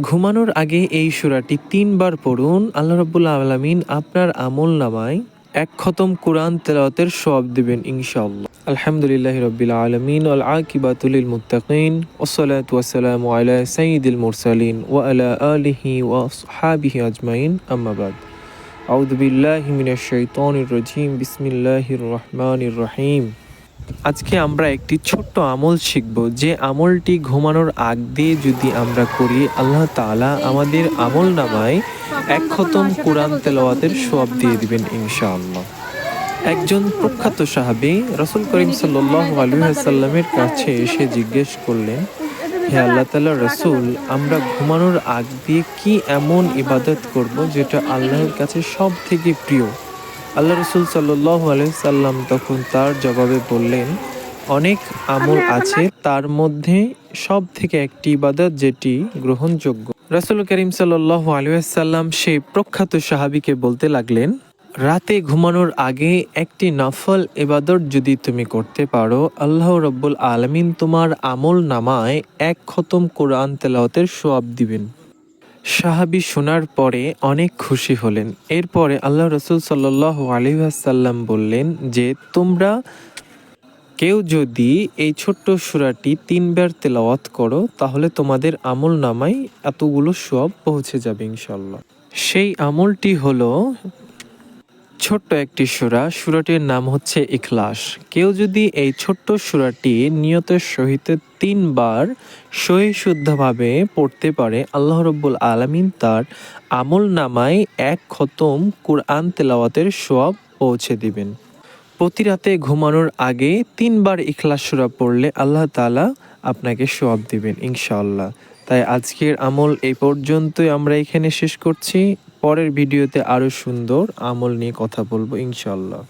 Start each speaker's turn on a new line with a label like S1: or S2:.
S1: ঘুমানোর আগে এই সূরাটি তিনবার পড়ুন। আল্লাহ রাব্বুল আলামিন আপনার আমল নামায় এক খতম কোরআন তেলাওয়াতের সওয়াব দিবেন ইনশাআল্লাহ। আলহামদুলিল্লাহি রাব্বিল আলামিন, ওয়াল আকিবাতু লিল মুত্তাকিন ওয়াসসালাতু ওয়াসসালামু আলা সাইয়্যিদিল মুরসালিন, ওয়া আলা আলিহি ওয়া আসহাবিহি আজমাইন, আম্মা বাদ। আউযু বিল্লাহি মিনাশ শাইতানির রাজিম, বিসমিল্লাহির রহমানির রহিম। আজকে আমরা একটি ছোট্ট আমল শিখব, যে আমলটি ঘুমানোর আগ দিয়ে যদি আমরা করি, আল্লাহ তাআলা আমাদের আমল নামায় এক খতম কোরআন তেলাওয়াতের সওয়াব দিয়ে দিবেন ইনশাআল্লাহ। একজন প্রখ্যাত সাহাবী রসুল করিম আলাইহি কাছে এসে জিজ্ঞেস করলেন, হে আল্লাহ তাআলা রাসূল, আমরা ঘুমানোর আগ দিয়ে কি এমন ইবাদত করব যেটা আল্লাহর কাছে সব থেকে প্রিয়? আল্লাহ রসুল আলাইহি সাল্লাম তখন তার জবাবে বললেন অনেক আমল আছে তার মধ্যে সব থেকে একটি ইবাদত যেটি গ্রহণযোগ্য। রাসূল করিম সাল্লাল্লাহু আলাইহি সাল্লাম সেই প্রখ্যাত সাহাবিকে বলতে লাগলেন রাতে ঘুমানোর আগে একটি নফল এবাদত যদি তুমি করতে পারো আল্লাহ রব্বুল আলামিন তোমার আমল নামায় এক খতম কোরআন তেলাওয়াতের সোয়াব দিবেন। সাহাবি শোনার পরে অনেক খুশি হলেন। এরপরে আল্লাহ রসুল সাল্লাহ আলিহাসাল্লাম বললেন যে, তোমরা কেউ যদি এই ছোট্ট সুরাটি তিনবার তেলাওয়াত করো, তাহলে তোমাদের আমল নামাই এতগুলো সব পৌঁছে যাবে ইনশাল্লাহ সেই আমলটি হলো ছোট্ট একটি সুরা। সুরাটির নাম হচ্ছে ইখলাস। কেউ যদি এই ছোট্ট সুরাটি নিয়তের সহিত তিনবার সহি শুদ্ধভাবে পড়তে পারে, আল্লাহ রব্বুল আলমিন তার আমল নামায় এক খতম কোরআন তেলাওয়াতের সব পৌঁছে দিবেন। প্রতি রাতে ঘুমানোর আগে তিনবার ইখলাস সুরা পড়লে আল্লাহ তালা আপনাকে সব দিবেন, ইনশাআল্লাহ। তাই আজকের আমল এই পর্যন্তই আমরা এখানে শেষ করছি। পরের ভিডিওতে আরও সুন্দর আমল নিয়ে কথা বলব, ইনশাআল্লাহ।